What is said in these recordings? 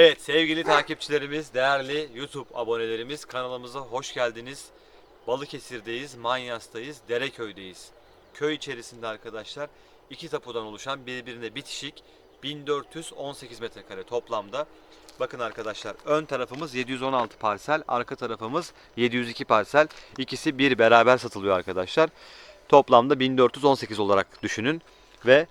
Evet sevgili takipçilerimiz, değerli YouTube abonelerimiz kanalımıza hoş geldiniz. Balıkesir'deyiz, Manyas'tayız, Dereköy'deyiz. Köy içerisinde arkadaşlar iki tapudan oluşan birbirine bitişik 1418 metrekare toplamda. Bakın arkadaşlar ön tarafımız 716 parsel, arka tarafımız 702 parsel. İkisi bir beraber satılıyor arkadaşlar. Toplamda 1418 olarak düşünün ve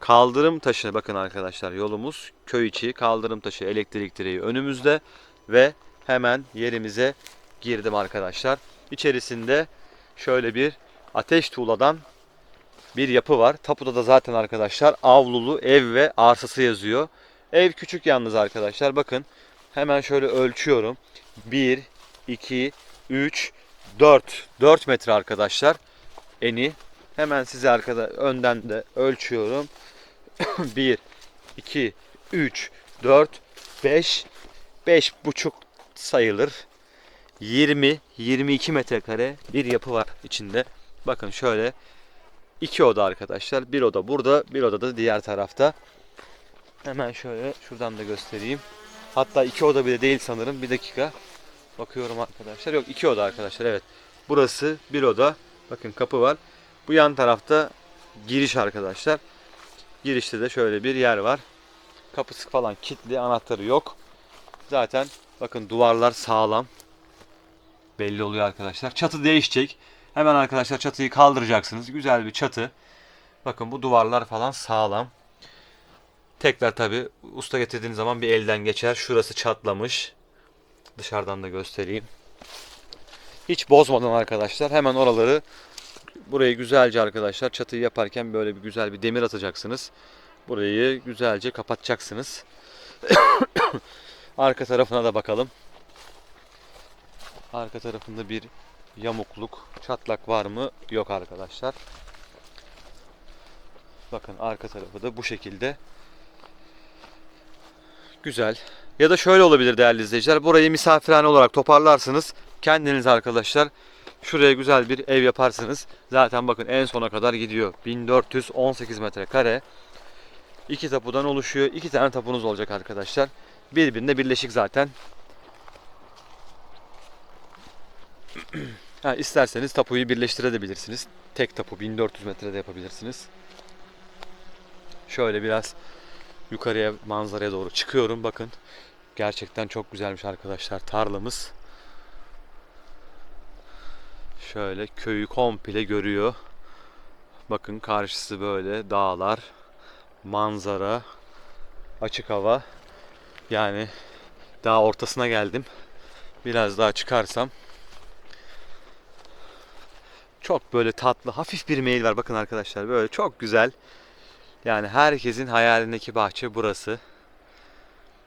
Kaldırım taşı bakın arkadaşlar yolumuz köy içi kaldırım taşı elektrik direği önümüzde ve hemen yerimize girdim arkadaşlar. İçerisinde şöyle bir ateş tuğladan bir yapı var. Tapuda da zaten arkadaşlar avlulu ev ve arsası yazıyor. Ev küçük yalnız arkadaşlar bakın hemen şöyle ölçüyorum. 1, 2, 3, 4. 4 metre arkadaşlar eni. Hemen size arkada önden de ölçüyorum. 1, 2, 3, 4, 5, 5 buçuk sayılır. 20, 22 metrekare bir yapı var içinde. Bakın şöyle iki oda arkadaşlar. Bir oda burada, bir oda da diğer tarafta. Hemen şöyle şuradan da göstereyim. Hatta iki oda bile değil sanırım. Bir dakika. Bakıyorum arkadaşlar. Yok iki oda arkadaşlar evet. Burası bir oda. Bakın kapı var. Bu yan tarafta giriş arkadaşlar. Girişte de şöyle bir yer var. Kapısı falan kilitli, anahtarı yok. Zaten bakın duvarlar sağlam. Belli oluyor arkadaşlar. Çatı değişecek. Hemen arkadaşlar çatıyı kaldıracaksınız. Güzel bir çatı. Bakın bu duvarlar falan sağlam. Tekrar tabi usta getirdiğiniz zaman bir elden geçer. Şurası çatlamış. Dışarıdan da göstereyim. Hiç bozmadan arkadaşlar hemen oraları Burayı güzelce arkadaşlar çatıyı yaparken böyle bir güzel bir demir atacaksınız. Burayı güzelce kapatacaksınız. Arka tarafına da bakalım. Arka tarafında bir yamukluk, çatlak var mı? Yok arkadaşlar. Bakın arka tarafı da bu şekilde. Güzel. Ya da şöyle olabilir değerli izleyiciler. Burayı misafirhane olarak toparlarsınız. Kendiniz arkadaşlar Şuraya güzel bir ev yaparsınız. Zaten bakın en sona kadar gidiyor. 1418 metrekare. İki tapudan oluşuyor. İki tane tapunuz olacak arkadaşlar. Birbirine birleşik zaten. ha, isterseniz tapuyu birleştirebilirsiniz. Tek tapu 1400 metrede yapabilirsiniz. Şöyle biraz yukarıya manzaraya doğru çıkıyorum. Bakın gerçekten çok güzelmiş arkadaşlar tarlamız. Şöyle köyü komple görüyor. Bakın karşısı böyle dağlar, manzara, açık hava. Yani daha ortasına geldim. Biraz daha çıkarsam çok böyle tatlı, hafif bir meyil var. Bakın arkadaşlar böyle çok güzel. Yani herkesin hayalindeki bahçe burası.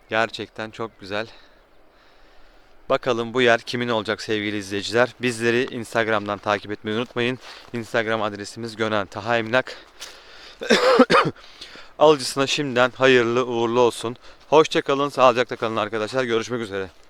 Gerçekten çok güzel. Bakalım bu yer kimin olacak sevgili izleyiciler. Bizleri Instagram'dan takip etmeyi unutmayın. Instagram adresimiz Gönen Taha Emlak. Alıcısına şimdiden hayırlı uğurlu olsun. Hoşçakalın, sağlıcakla kalın arkadaşlar. Görüşmek üzere.